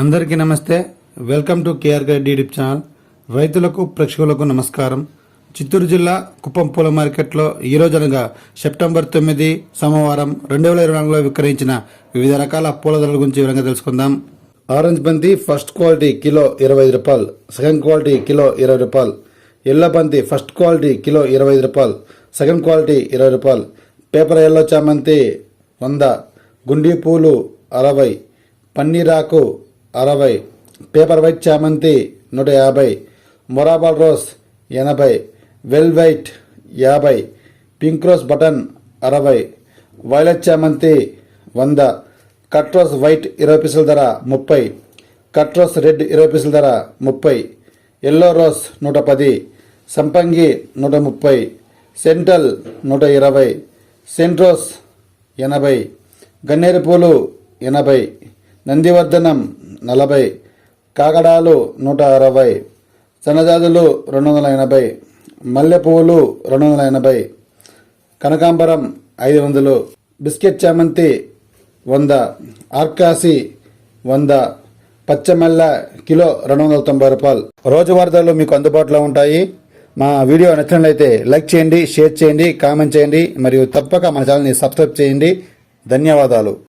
అందరికీ నమస్తే. Welcome to KR guide YouTube channel రైతులకు ప్రేక్షకులకు నమస్కారం. చిత్తూరు జిల్లా కుప్పం పూల మార్కెట్లో ఈరోజు అనగా సెప్టెంబర్ తొమ్మిది సోమవారం రెండు వేల ఇరవై నాలుగులో విక్రయించిన వివిధ రకాల పూల ధరల గురించి వివరంగా తెలుసుకుందాం. ఆరెంజ్ బంతి ఫస్ట్ క్వాలిటీ కిలో ఇరవై ఐదు రూపాయలు. సెకండ్ క్వాలిటీ కిలో ఇరవై రూపాయలు. ఎల్లో బంతి ఫస్ట్ క్వాలిటీ కిలో ఇరవై ఐదు రూపాయలు. సెకండ్ క్వాలిటీ ఇరవై రూపాయలు. పేపర్ ఎల్లో చామంతి వంద. గుండి పూలు అరవై. పన్నీరాకు అరవై. పేపర్ వైట్ చామంతి నూట యాభై. మొరాబాల్ రోస్ ఎనభై. వెల్ వైట్ యాభై. పింక్ రోజ్ బటన్ అరవై. వైలెట్ చామంతి వంద. కట్రోస్ వైట్ ఇరవై పీసుల ధర ముప్పై. కట్రోస్ రెడ్ ఇరవై పీసుల ధర ముప్పై. ఎల్లో రోజ్ నూట పది. సంపంగి నూట ముప్పై. సెంట్రల్ నూట ఇరవై. సెంట్రోస్ ఎనభై. గన్నేరు పూలు ఎనభై. నందివర్ధనం నలభై కాకడాలు నూట అరవై సన్నజాజులు రెండు వందల ఎనభై మల్లె పువ్వులు రెండు వందల ఎనభై కనకాంబరం ఐదు వందలు బిస్కెట్ చామంతి వంద ఆర్కాసి వంద పచ్చమల్ల కిలో రెండు వందల తొంభై రూపాయలు. రోజువారీ ధరలు మీకు అందుబాటులో ఉంటాయి. మా వీడియో నచ్చినట్లయితే లైక్ చేయండి షేర్ చేయండి కామెంట్ చేయండి మరియు తప్పక మన ఛానల్ని సబ్స్క్రైబ్ చేయండి. ధన్యవాదాలు.